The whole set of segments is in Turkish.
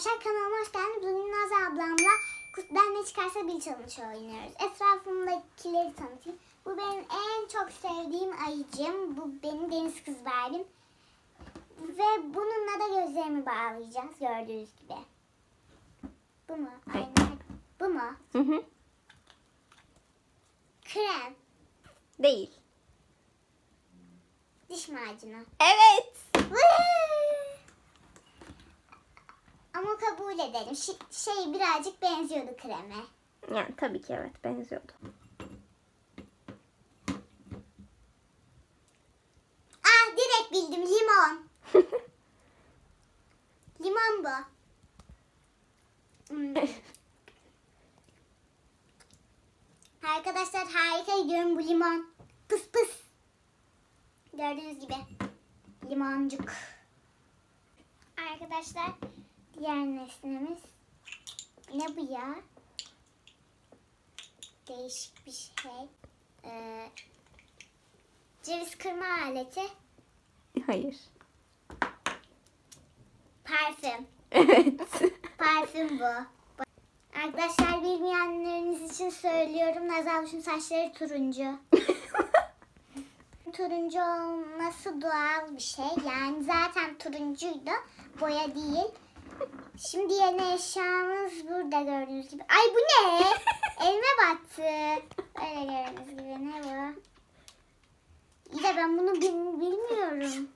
Arkadaşlar kanalıma hoş geldiniz. Bugün Naz ablamla kutudan ne çıkarsa bir challenge oynuyoruz. Etrafımdakileri tanıtayım. Bu benim en çok sevdiğim ayıcım. Bu benim deniz kız berbim. Ve bununla da gözlerimi bağlayacağız gördüğünüz gibi. Bu mu? Aynen. Bu mu? Hı hı. Krem. Değil. Diş macunu. Evet. Ama kabul edelim. Şi- şey birazcık benziyordu kreme. Yani tabii ki evet benziyordu. Ah direkt bildim limon. Limon bu. Hmm. Arkadaşlar harika gidiyorum bu limon. Pıs pıs. Gördüğünüz gibi. Limoncuk. Arkadaşlar diğer nesnemiz ne bu ya? Değişik bir şey. Ee, ceviz kırma aleti. Hayır. Parfüm. Evet. Parfüm bu. Arkadaşlar bilmeyenleriniz için söylüyorum. Nazalmış'ın saçları turuncu. turuncu olması doğal bir şey. Yani zaten turuncuydu. Boya değil. Şimdi yeni eşyamız burada gördüğünüz gibi. Ay bu ne? Elime battı. Öyle gördüğünüz gibi. Ne bu? İyi de ben bunu bil- bilmiyorum.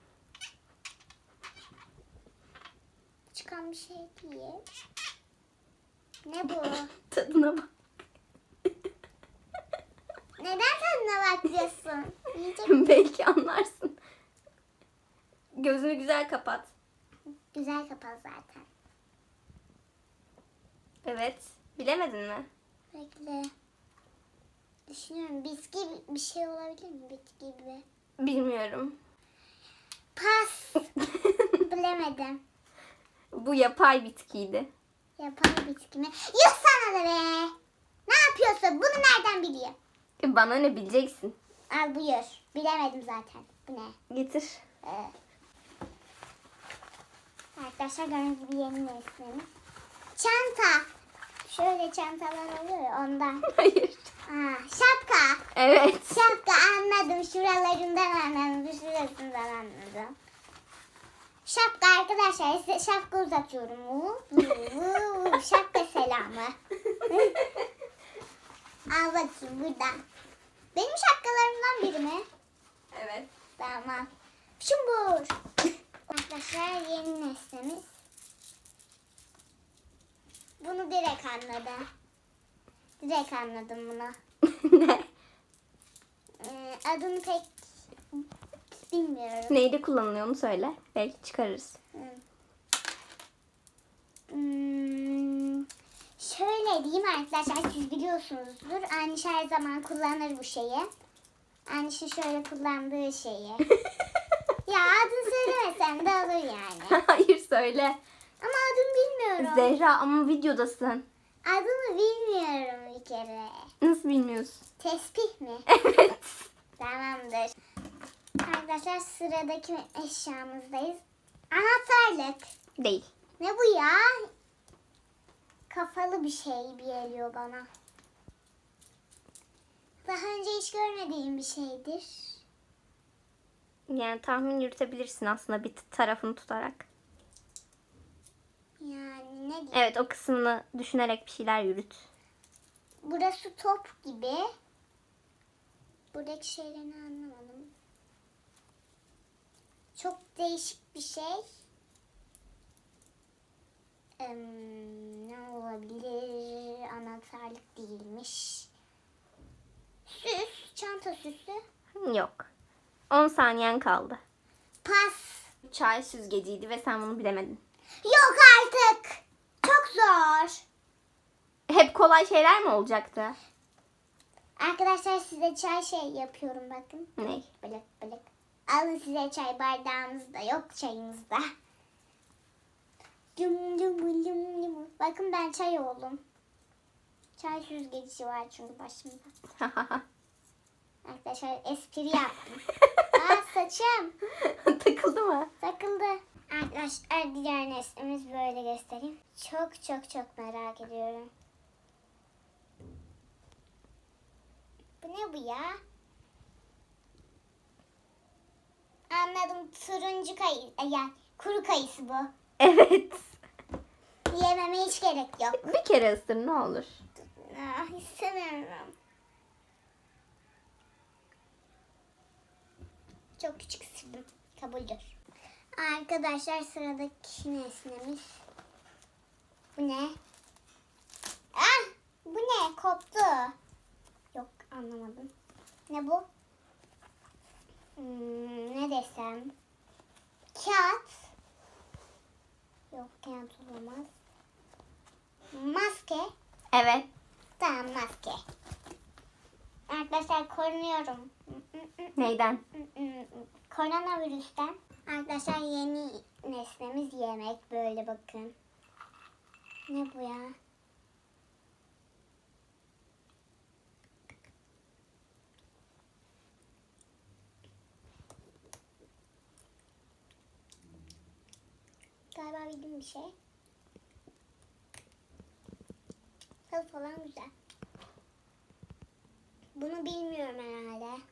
Çıkan bir şey değil. Ne bu? Tadına bak. Neden tadına bakıyorsun? Yiyecek Belki anlarsın. Gözünü güzel kapat. Güzel kapalı zaten. Evet. Bilemedin mi? Bekle. Düşünüyorum. Bitki bir şey olabilir mi? Bitki gibi. Bilmiyorum. Pas. Bilemedim. Bu yapay bitkiydi. Yapay bitki mi? Yok sana da be. Ne yapıyorsun? Bunu nereden bileyim? E, Bana ne bileceksin? Al buyur. Bilemedim zaten. Bu ne? Getir. Ee, arkadaşlar gördüğünüz gibi yeni nesnemiz. Çanta. Şöyle çantalar oluyor ya ondan. Hayır. Aa, şapka. Evet. Şapka anladım. Şuralarından anladım. Şurasından anladım. Şapka arkadaşlar. Size şapka uzatıyorum. Şapka selamı. Al bakayım buradan. Benim şapkalarımdan biri mi? Evet. Tamam. Şumbur. Arkadaşlar yeni nesnemiz. Bunu direkt anladım. Direkt anladım bunu. ne? Ee, adını pek bilmiyorum. Neyde kullanılıyor onu söyle. Belki çıkarırız. Hmm, şöyle diyeyim arkadaşlar siz biliyorsunuzdur. Anniş her zaman kullanır bu şeyi. Annişin şöyle kullandığı şeyi. ya adını söylemesem de olur yani. Hayır söyle. Ama adını bilmiyorum. Zehra ama videodasın. Adını bilmiyorum bir kere. Nasıl bilmiyorsun? Tespih mi? Evet. Tamamdır. Arkadaşlar sıradaki eşyamızdayız. Anahtarlık. Değil. Ne bu ya? Kafalı bir şey geliyor bana. Daha önce hiç görmediğim bir şeydir. Yani tahmin yürütebilirsin aslında bir tarafını tutarak. Yani ne diyeyim? Evet o kısmını düşünerek bir şeyler yürüt. Burası top gibi. Buradaki şeylerini anlamadım. Çok değişik bir şey. Eee, ne olabilir? Anahtarlık değilmiş. Süs, çanta süsü. Yok. 10 saniyen kaldı. Pas. Çay süzgeciydi ve sen bunu bilemedin. Yok artık. Çok zor. Hep kolay şeyler mi olacaktı? Arkadaşlar size çay şey yapıyorum bakın. Ne? Bılık bılık. Alın size çay bardağımız da yok çayımızda. Cum cum cum cum. Bakın ben çay oldum. Çay süzgeci var çünkü başımda. Arkadaşlar espri yaptım. Aa saçım Takıldı mı? takıldı. Arkadaşlar diğer nesnemiz böyle göstereyim. Çok çok çok merak ediyorum. Bu ne bu ya? Anladım turuncu kayısı. Yani kuru kayısı bu. Evet. Yememe hiç gerek yok. Bir kere ısır ne olur. Ah, istemiyorum. Çok küçük ısırdım. Kabuldür. Arkadaşlar sıradaki nesnemiz. Bu ne? Ah! Bu ne? Koptu. Yok anlamadım. Ne bu? Hmm, ne desem? Kağıt. Yok kağıt olamaz. Maske. Evet. Tamam maske. Arkadaşlar korunuyorum. Neyden? Koronavirüsten. Arkadaşlar yeni nesnemiz yemek. Böyle bakın. Ne bu ya? Galiba bildiğim bir şey. Tadı falan güzel. Bunu bilmiyorum herhalde.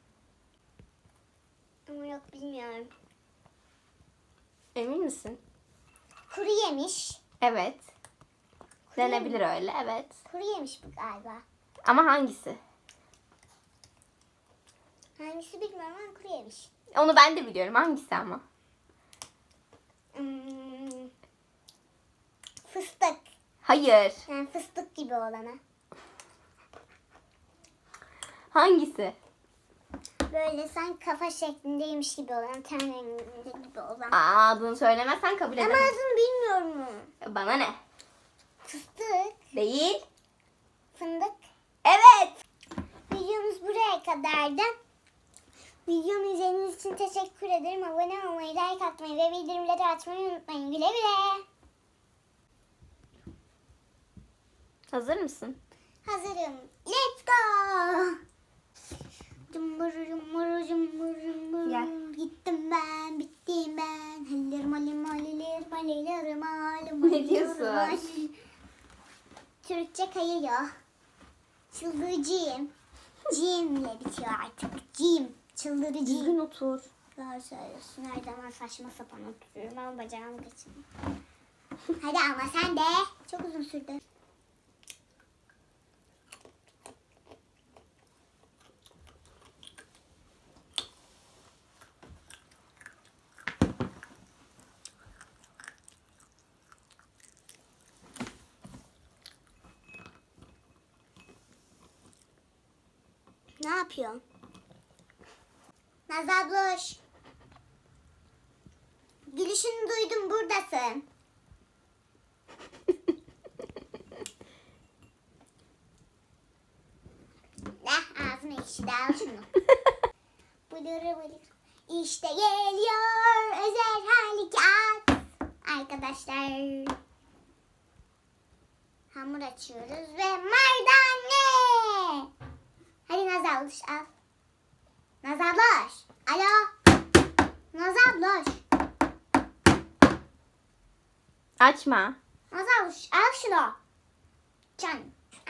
Ama yok bilmiyorum. Emin misin? Kuru yemiş. Evet. Kuru Denebilir öyle evet. Kuru yemiş bu galiba. Ama hangisi? Hangisi bilmiyorum ama kuru yemiş. Onu ben de biliyorum. Hangisi ama? Hmm. Fıstık. Hayır. Yani fıstık gibi olana. Hangisi? Böyle sanki kafa şeklindeymiş gibi olan, ten renginde gibi olan. Aa, adını söylemezsen kabul Ama edemem. adını bilmiyorum. Bana ne? Fıstık, Değil. fındık. Evet. Videomuz buraya kadardı. Videomu izlediğiniz için teşekkür ederim. Abone olmayı, like atmayı ve bildirimleri açmayı unutmayın. Güle güle. Hazır mısın? Hazırım. Let's go. Cumbur cumbur cumbur cumbur. Gel. Gittim ben, bittim ben. Hallerim halim halilerim halilerim halim Ne diyorsun? Türkçe kayıyor. Çıldırıcıyım. Cimle bitiyor artık. Cim. Çıldırıcıyım. otur. Doğru söylüyorsun. Her zaman saçma sapan oturuyorum ama bacağım kaçın. Hadi ama sen de. Çok uzun sürdü. Ne yapıyorsun? Naz abloş. Gülüşünü duydum buradasın. Eh ağzına ekşidi al şunu. Bulur bulur. İşte geliyor özel harekat. Arkadaşlar. Hamur açıyoruz ve mardane. Hadi Naz abloş al. Naz abloş. Alo. Naz abloş. Açma. Naz abloş al şunu. Can.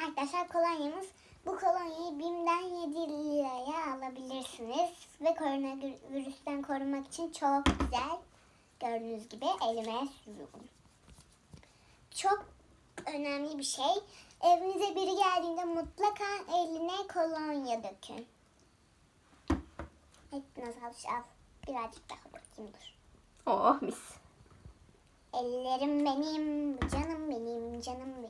Arkadaşlar kolonyamız. Bu kolonyayı BİM'den 7 liraya alabilirsiniz. Ve koronavirüsten korunmak için çok güzel. Gördüğünüz gibi elime sürüyorum. Çok önemli bir şey. Evinize biri geldiğinde mutlaka eline kolonya dökün. Evet Naz al. Birazcık daha bakayım dur. Oh mis. Ellerim benim, canım benim, canım